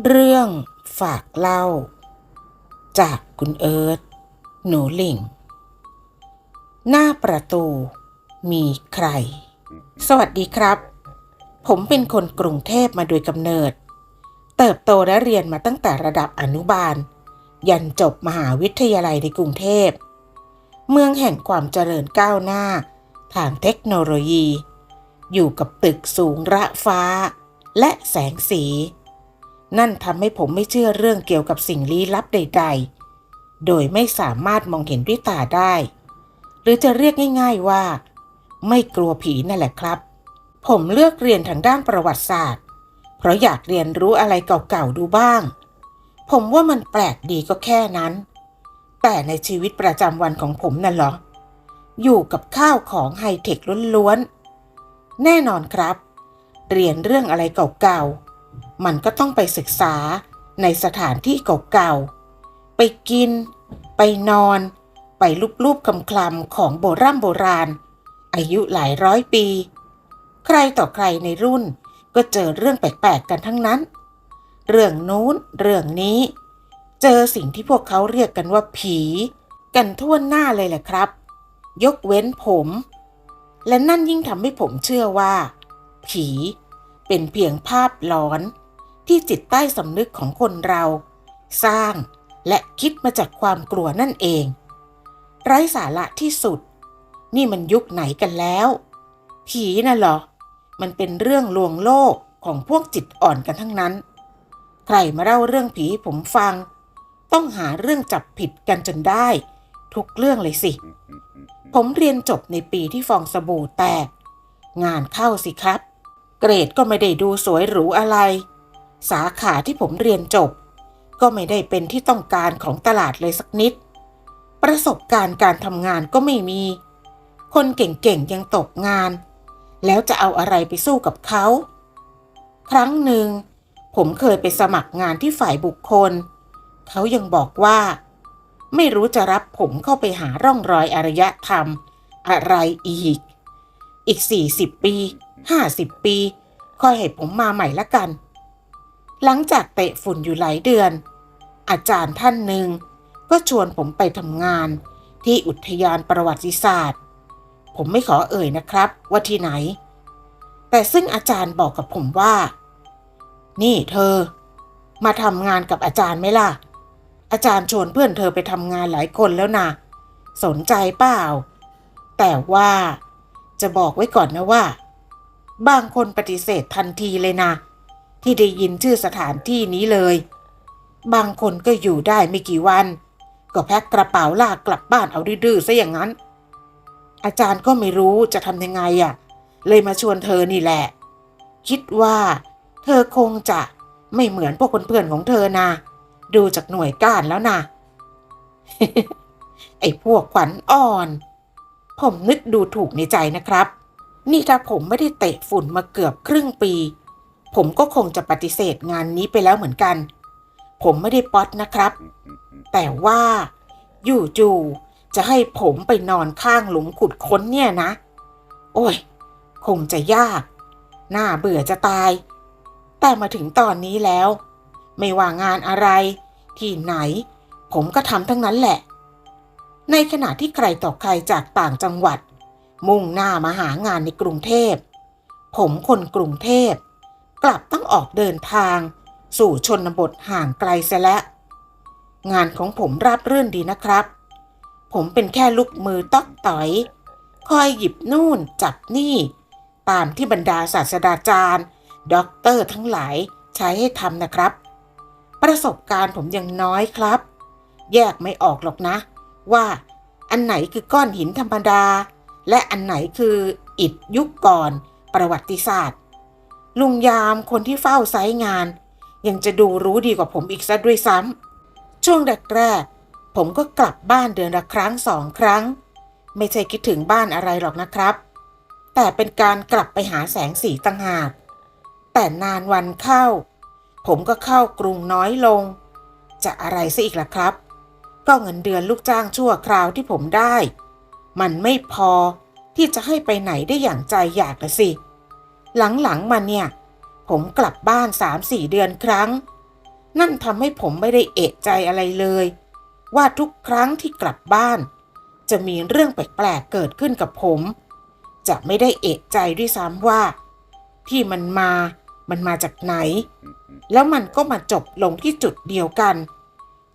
เรื่องฝากเล่า จากคุณเอิร์ธหนูหลิง หน้าประตูมีใคร สวัสดีครับ ผมเป็นคนกรุงเทพมาโดยกำเนิด เติบโตและเรียนมาตั้งแต่ระดับอนุบาล ยันจบมหาวิทยาลัยในกรุงเทพ เมืองแห่งความเจริญก้าวหน้า ทางเทคโนโลยี อยู่กับตึกสูงระฟ้า และแสงสี นั่นทำให้ผมไม่เชื่อเรื่องเกี่ยวกับสิ่งลี้ลับใด ๆ โดยไม่สามารถมองเห็นด้วยตาได้ หรือจะเรียกง่าย ๆว่า ไม่กลัวผีนั่นแหละครับ ผมเลือกเรียนทางด้านประวัติศาสตร์ เพราะอยากเรียนรู้อะไรเก่าๆดูบ้าง ผมว่ามันแปลกดีก็แค่นั้น แต่ในชีวิตประจำวันของผมนั่นหรอ อยู่กับข้าวของไฮเทคล้วนๆ แน่นอนครับ เรียนเรื่องอะไรเก่าๆ มันก็ต้องไปศึกษาในสถานที่เก่าๆ ไปกิน ไปนอน ไปลูบๆคลำๆของโบราณโบราณ อายุหลายร้อยปี ใครต่อใครในรุ่นก็เจอเรื่องแปลกๆกันทั้งนั้น เรื่องนู้น เรื่องนี้ เจอสิ่งที่พวกเขาเรียกกันว่าผี กันทั่วหน้าเลยแหละครับ ยกเว้นผม และนั่นยิ่งทำให้ผมเชื่อว่า ผี เป็นเพียงภาพหลอน ที่จิตใต้สำนึกของคนเรา สร้างและคิดมาจากความกลัวนั่นเอง ไร้สาระที่สุด นี่มันยุคไหนกันแล้ว ผีน่ะเหรอ มันเป็นเรื่องลวงโลกของพวกจิตอ่อนกันทั้งนั้น ใครมาเล่าเรื่องผีผมฟัง ต้องหาเรื่องจับผิดกันจนได้ ทุกเรื่องเลยสิ ผมเรียนจบในปีที่ฟองสบู่แตก งานเข้าสิครับ เกรดก็ไม่ได้ดูสวยหรูอะไร สาขาที่ผมเรียนจบ ก็ไม่ได้เป็นที่ต้องการของตลาดเลยสักนิด ประสบการณ์การทำงานก็ไม่มี คนเก่งๆยังตกงาน แล้วจะเอาอะไรไปสู้กับเขา ครั้งหนึ่ง ผมเคยไปสมัครงานที่ฝ่ายบุคคล เขายังบอกว่า ไม่รู้จะรับผมเข้าไปหาร่องรอยอารยธรรม อะไรอีก อีก 40 ปี 50ปีคอยให้ผมมาใหม่ละกัน หลังจากเตะฝุ่นอยู่หลายเดือน อาจารย์ท่านหนึ่งก็ชวนผมไปทำงานที่อุทยานประวัติศาสตร์ ผมไม่ขอเอ่ยนะครับว่าที่ไหน แต่ซึ่งอาจารย์บอกกับผมว่า นี่เธอ มาทำงานกับอาจารย์ไหมล่ะ อาจารย์ชวนเพื่อนเธอไปทำงานหลายคนแล้วนะสนใจเปล่า แต่ว่าจะบอกไว้ก่อนนะว่า บางคนปฏิเสธทันทีเลยนะ ที่ได้ยินชื่อสถานที่นี้เลย บางคนก็อยู่ได้ไม่กี่วัน ก็แพ็คกระเป๋าลากกลับบ้านเอาดื้อๆซะอย่างนั้น อาจารย์ก็ไม่รู้จะทำยังไงอะ่ะ เลยมาชวนเธอนี่แหละ คิดว่า เธอคงจะไม่เหมือนพวกเพื่อนๆของเธอนะ ดูจากหน่วยก้านแล้วนะไอ้พวกขวัญอ่อน ผมนึกดูถูกในใจนะครับ นี่ถ้าผมไม่ได้เตะฝุ่นมาเกือบครึ่งปี ผมก็คงจะปฏิเสธงานนี้ไปแล้วเหมือนกัน ผมไม่ได้ป๊อตนะครับ แต่ว่าอยู่จูจะให้ผมไปนอนข้างหลุมขุดค้นเนี่ยนะ โอ้ย คงจะยาก น่าเบื่อจะตาย แต่มาถึงตอนนี้แล้ว ไม่ว่างานอะไร ที่ไหน ผมก็ทำทั้งนั้นแหละ ในขณะที่ใครต่อใครจากต่างจังหวัด มุ่งหน้ามาหางานในกรุงเทพ ผมคนกรุงเทพ กลับต้องออกเดินทาง สู่ชนบทห่างไกลเสียแล้วงานของผมราบรื่นดีนะครับ ผมเป็นแค่ลูกมือต๊อกต่อย คอยหยิบนู่นจับนี่ ตามที่บรรดาศาสตราจารย์ด็อกเตอร์ทั้งหลายใช้ให้ทำนะครับ ประสบการณ์ผมยังน้อยครับ แยกไม่ออกหรอกนะ ว่าอันไหนคือก้อนหินธรรมดา และอันไหนคืออิฐยุคก่อนประวัติศาสตร์ ลุงยามคนที่เฝ้าไซงาน ยังจะดูรู้ดีกว่าผมอีกซะด้วยซ้ำช่วงแรกๆผมก็กลับบ้านเดือนละครั้งสองครั้ง ไม่ใช่คิดถึงบ้านอะไรหรอกนะครับ แต่เป็นการกลับไปหาแสงสีต่างหากแต่นานวันเข้า ผมก็เข้ากรุงน้อยลง จะอะไรซะอีกล่ะครับ ก็เงินเดือนลูกจ้างชั่วคราวที่ผมได้ มันไม่พอที่จะให้ไปไหนได้อย่างใจอยากละสิ หลังๆมาเนี่ย ผมกลับบ้านสามสี่เดือนครั้ง นั่นทำให้ผมไม่ได้เอะใจอะไรเลย ว่าทุกครั้งที่กลับบ้าน จะมีเรื่องแปลกๆเกิดขึ้นกับผม จะไม่ได้เอะใจด้วยซ้ำว่า ที่มันมา มันมาจากไหน แล้วมันก็มาจบลงที่จุดเดียวกัน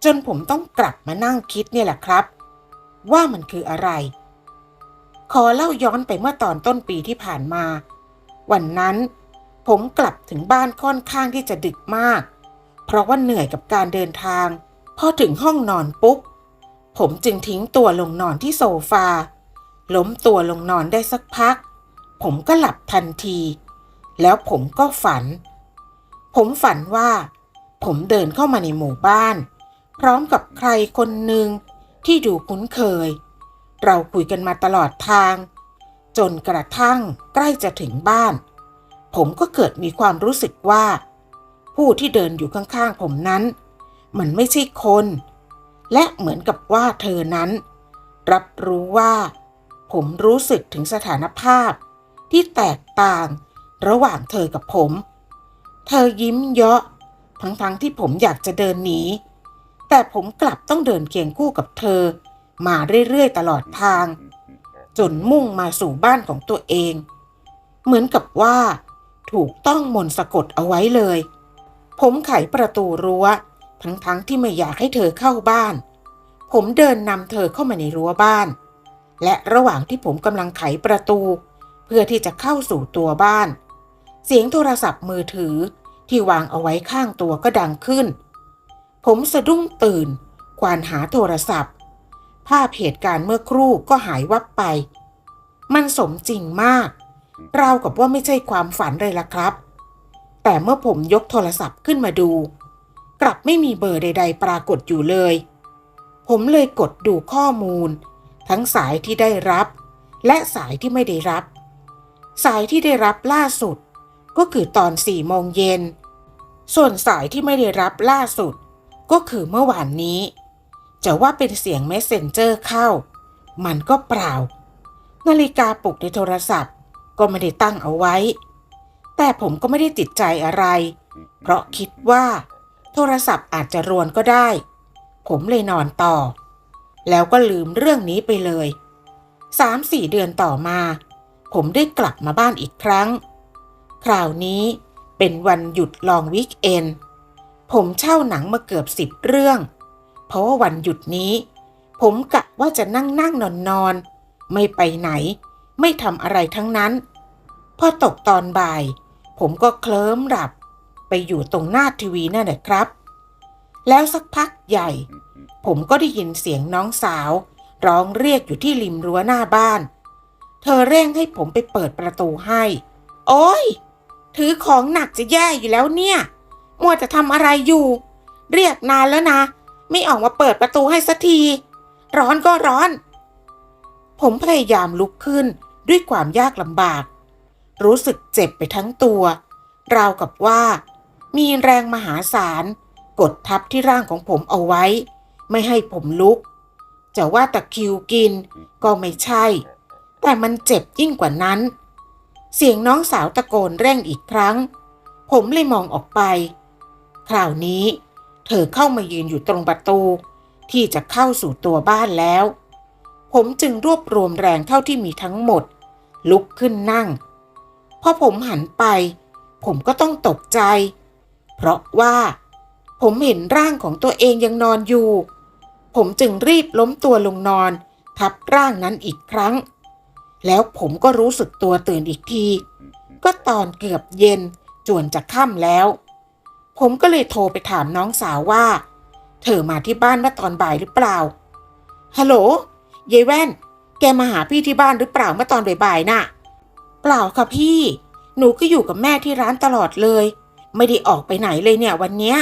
จนผมต้องกลับมานั่งคิดเนี่ยแหละครับ ว่ามันคืออะไร ขอเล่าย้อนไปเมื่อตอนต้นปีที่ผ่านมา วันนั้นผมกลับถึงบ้านค่อนข้างที่จะดึกมาก เพราะว่าเหนื่อยกับการเดินทาง พอถึงห้องนอนปุ๊บ ผมจึงทิ้งตัวลงนอนที่โซฟา ล้มตัวลงนอนได้สักพัก ผมก็หลับทันที แล้วผมก็ฝัน ผมฝันว่า ผมเดินเข้ามาในหมู่บ้าน พร้อมกับใครคนหนึ่งที่ดูคุ้นเคย เราคุยกันมาตลอดทาง จนกระทั่งใกล้จะถึงบ้าน ผมก็เกิดมีความรู้สึกว่า ผู้ที่เดินอยู่ข้างๆผมนั้น มันไม่ใช่คน และเหมือนกับว่าเธอนั้น รับรู้ว่า ผมรู้สึกถึงสถานภาพ ที่แตกต่างระหว่างเธอกับผม เธอยิ้มเยาะทั้งๆทที่ผมอยากจะเดินหนีแต่ผมกลับต้องเดินเคียงคู่กับเธอ มาเรื่อยๆตลอดทาง จนมุ่งมาสู่บ้านของตัวเอง เหมือนกับว่า ถูกต้องมนต์สะกดเอาไว้เลย ผมไขประตูรั้ว ทั้งๆทที่ไม่อยากให้เธอเข้าบ้าน ผมเดินนำเธอเข้ามาในรั้วบ้าน และระหว่างที่ผมกำลังไขประตู เพื่อที่จะเข้าสู่ตัวบ้าน เสียงโทรศัพท์มือถือที่วางเอาไว้ข้างตัวก็ดังขึ้น ผมสะดุ้งตื่น ควานหาโทรศัพท์ ภาพเหตุการณ์เมื่อครู่ก็หายวับไป มันสมจริงมาก ราวกับว่าไม่ใช่ความฝันเลยล่ะครับ แต่เมื่อผมยกโทรศัพท์ขึ้นมาดู กลับไม่มีเบอร์ใด ๆ ปรากฏอยู่เลย ผมเลยกดดูข้อมูล ทั้งสายที่ได้รับ และสายที่ไม่ได้รับ สายที่ได้รับล่าสุด ก็คือตอนสี่โมงเย็น ส่วนสายที่ไม่ได้รับล่าสุด ก็คือเมื่อวานนี้ จะว่าเป็นเสียง Messenger เข้า มันก็เปล่า นาฬิกาปลุกในโทรศัพท์ ก็ไม่ได้ตั้งเอาไว้ แต่ผมก็ไม่ได้ติดใจอะไร เพราะคิดว่า โทรศัพท์อาจจะรวนก็ได้ ผมเลยนอนต่อ แล้วก็ลืมเรื่องนี้ไปเลยสามสี่เดือนต่อมา ผมได้กลับมาบ้านอีกครั้ง คราวนี้เป็นวันหยุดลองวิกเอนผมเช่าหนังมาเกือบสิบเรื่อง เพราะว่าวันหยุดนี้ ผมกะว่าจะนั่งนั่งนอนนอน ไม่ไปไหน ไม่ทำอะไรทั้งนั้น พอตกตอนบ่าย ผมก็เคลิ้มหลับ ไปอยู่ตรงหน้าทีวีนั่นแหละครับ แล้วสักพักใหญ่ ผมก็ได้ยินเสียงน้องสาว ร้องเรียกอยู่ที่ริมรั้วหน้าบ้าน เธอเร่งให้ผมไปเปิดประตูให้ โอ้ย ถือของหนักจะแย่อยู่แล้วเนี่ยมัวจะทำอะไรอยู่ เรียกนานแล้วนะ ไม่ออกมาเปิดประตูให้สักที ร้อนก็ร้อน ผมพยายามลุกขึ้นด้วยความยากลำบาก รู้สึกเจ็บไปทั้งตัว ราวกับว่า มีแรงมหาศาล กดทับที่ร่างของผมเอาไว้ ไม่ให้ผมลุก จะว่าตะคิวกินก็ไม่ใช่ แต่มันเจ็บยิ่งกว่านั้น เสียงน้องสาวตะโกนเร่งอีกครั้ง ผมเลยมองออกไป คราวนี้ เธอเข้ามายืนอยู่ตรงประตู ที่จะเข้าสู่ตัวบ้านแล้ว ผมจึงรวบรวมแรงเท่าที่มีทั้งหมด ลุกขึ้นนั่ง พอผมหันไป ผมก็ต้องตกใจ เพราะว่า ผมเห็นร่างของตัวเองยังนอนอยู่ ผมจึงรีบล้มตัวลงนอน ทับร่างนั้นอีกครั้ง แล้วผมก็รู้สึกตัวตื่นอีกที ก็ตอนเกือบเย็นจวนจะค่ำแล้ว ผมก็เลยโทรไปถามน้องสาวว่า เธอมาที่บ้านเมื่อตอนบ่ายหรือเปล่า ฮัลโหลยายแว่น แกมาหาพี่ที่บ้านหรือเปล่าเมื่อตอนบ่ายๆน่ะ เปล่าค่ะพี่ หนูก็อยู่กับแม่ที่ร้านตลอดเลย ไม่ได้ออกไปไหนเลยเนี่ยวันเนี้ย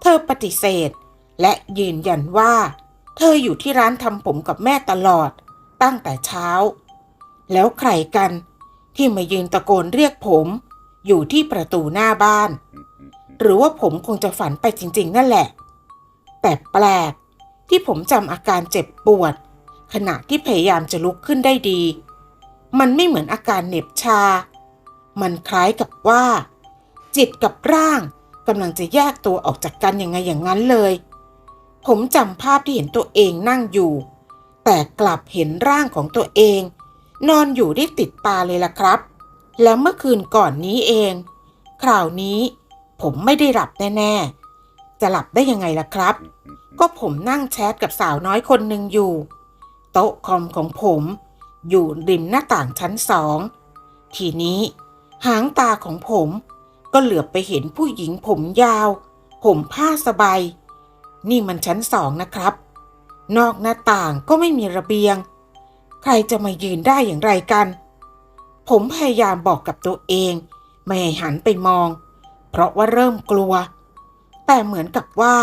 เธอปฏิเสธ และยืนยันว่า เธออยู่ที่ร้านทำผมกับแม่ตลอด ตั้งแต่เช้า แล้วใครกันที่มายืนตะโกนเรียกผม อยู่ที่ประตูหน้าบ้าน หรือว่าผมคงจะฝันไปจริงๆ นั่นแหละ แต่แปลกที่ผมจำอาการเจ็บปวด ขณะที่พยายามจะลุกขึ้นได้ดี มันไม่เหมือนอาการเหน็บชา มันคล้ายกับว่า จิตกับร่างกำลังจะแยกตัวออกจากกันยังไงอย่างนั้นเลย ผมจำภาพที่เห็นตัวเองนั่งอยู่ แต่กลับเห็นร่างของตัวเอง นอนอยู่ได้ติดตาเลยล่ะครับ แล้วเมื่อคืนก่อนนี้เอง คราวนี้ ผมไม่ได้หลับแน่ๆ จะหลับได้ยังไงล่ะครับ ก็ผมนั่งแชทกับสาวน้อยคนหนึ่งอยู่ โต๊ะคอมของผม อยู่ริมหน้าต่างชั้นสอง ทีนี้ หางตาของผมก็เหลือบไปเห็นผู้หญิงผมยาว ผมผ้าสบาย นี่มันชั้นสองนะครับ นอกหน้าต่างก็ไม่มีระเบียง ใครจะมายืนได้อย่างไรกัน ผมพยายามบอกกับตัวเอง ไม่ให้หันไปมอง เพราะว่าเริ่มกลัว แต่เหมือนกับว่า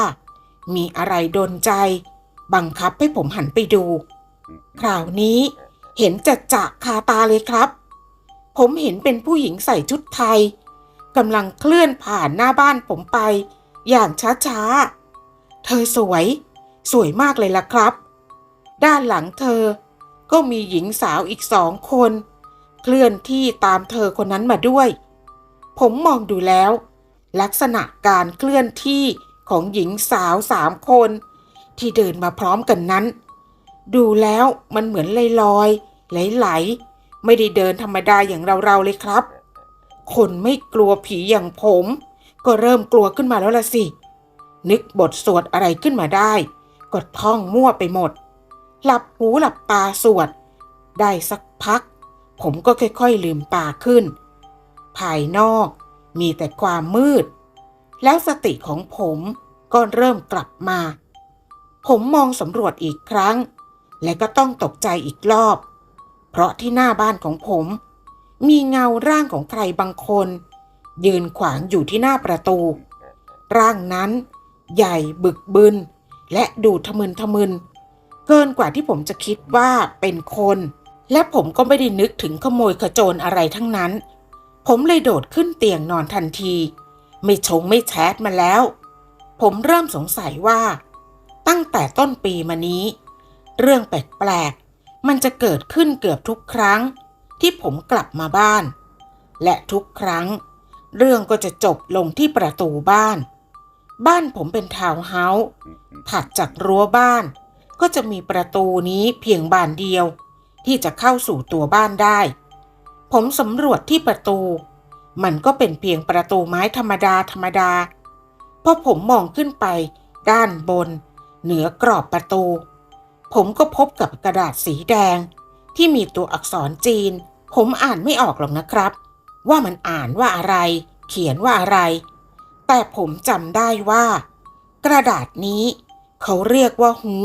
มีอะไรโดนใจ บังคับให้ผมหันไปดู คราวนี้เห็นจะจะคาตาเลยครับ ผมเห็นเป็นผู้หญิงใส่ชุดไทยกำลังเคลื่อนผ่านหน้าบ้านผมไป อย่างช้าๆ เธอสวย สวยมากเลยล่ะครับ ด้านหลังเธอก็มีหญิงสาวอีกสองคน เคลื่อนที่ตามเธอคนนั้นมาด้วย ผมมองดูแล้ว ลักษณะการเคลื่อนที่ของหญิงสาวสามคน ที่เดินมาพร้อมกันนั้น ดูแล้วมันเหมือนลอยๆไหลๆไม่ได้เดินธรรมดาอย่างเราๆเลยครับ คนไม่กลัวผีอย่างผม ก็เริ่มกลัวขึ้นมาแล้วละสิ นึกบทสวดอะไรขึ้นมาได้ ก็ท่องมั่วไปหมด หลับหูหลับตาสวด ได้สักพัก ผมก็ค่อยๆลืมตาขึ้น ภายนอก มีแต่ความมืด แล้วสติของผมก็เริ่มกลับมา ผมมองสำรวจอีกครั้ง และก็ต้องตกใจอีกรอบ เพราะที่หน้าบ้านของผม มีเงาร่างของใครบางคน ยืนขวางอยู่ที่หน้าประตู ร่างนั้น ใหญ่บึกบึน และดูทะมึนทะมึน เกินกว่าที่ผมจะคิดว่าเป็นคน และผมก็ไม่ได้นึกถึงขโมยขโจรอะไรทั้งนั้น ผมเลยโดดขึ้นเตียงนอนทันที ไม่ชงไม่แชทมาแล้ว ผมเริ่มสงสัยว่า ตั้งแต่ต้นปีมานี้ เรื่องแปลกๆมันจะเกิดขึ้นเกือบทุกครั้ง ที่ผมกลับมาบ้าน และทุกครั้ง เรื่องก็จะจบลงที่ประตูบ้าน บ้านผมเป็นทาวน์เฮาส์ถัดจากรั้วบ้าน ก็จะมีประตูนี้เพียงบานเดียว ที่จะเข้าสู่ตัวบ้านได้ ผมสำรวจที่ประตู มันก็เป็นเพียงประตูไม้ธรรมดาธรรมดาพอผมมองขึ้นไป ด้านบน เหนือกรอบประตู ผมก็พบกับกระดาษสีแดง ที่มีตัวอักษรจีน ผมอ่านไม่ออกหรอกนะครับ ว่ามันอ่านว่าอะไร เขียนว่าอะไร แต่ผมจำได้ว่า กระดาษนี้เขาเรียกว่าฮู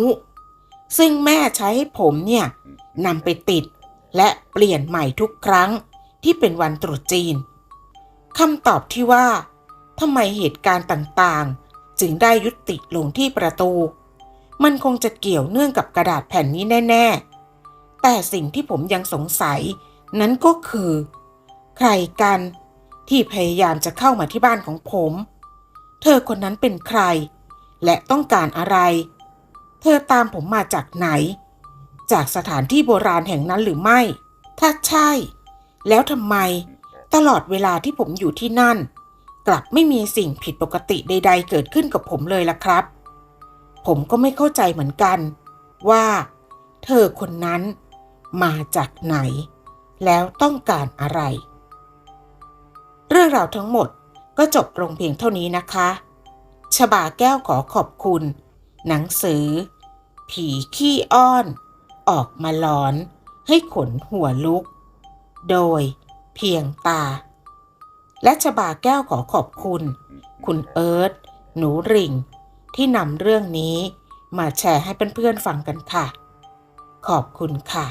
ซึ่งแม่ใช้ให้ผมเนี่ยนำไปติด และเปลี่ยนใหม่ทุกครั้งที่เป็นวันตรุษจีนคำตอบที่ว่าทำไมเหตุการณ์ต่างๆ จึงได้ยุติลงที่ประตู มันคงจะเกี่ยวเนื่องกับกระดาษแผ่นนี้แน่ ๆ แต่สิ่งที่ผมยังสงสัย นั้นก็คือ ใครกันที่พยายามจะเข้ามาที่บ้านของผม เธอคนนั้นเป็นใคร และต้องการอะไร เธอตามผมมาจากไหน จากสถานที่โบราณแห่งนั้นหรือไม่ ถ้าใช่ แล้วทำไม ตลอดเวลาที่ผมอยู่ที่นั่น กลับไม่มีสิ่งผิดปกติใด ๆ เกิดขึ้นกับผมเลยล่ะครับ ผมก็ไม่เข้าใจเหมือนกัน ว่า เธอคนนั้น มาจากไหน แล้วต้องการอะไร เรื่องราวทั้งหมดก็จบลงเพียงเท่านี้นะคะชบาแก้วขอขอบคุณ หนังสือ ผีขี้อ้อน ออกมาหลอน ให้ขนหัวลุก โดยเพียงตา และชบาแก้วขอขอบคุณ คุณเอิร์ธหนูริ่ง ที่นำเรื่องนี้มาแชร์ให้เพื่อนๆฟังกันค่ะ ขอบคุณค่ะ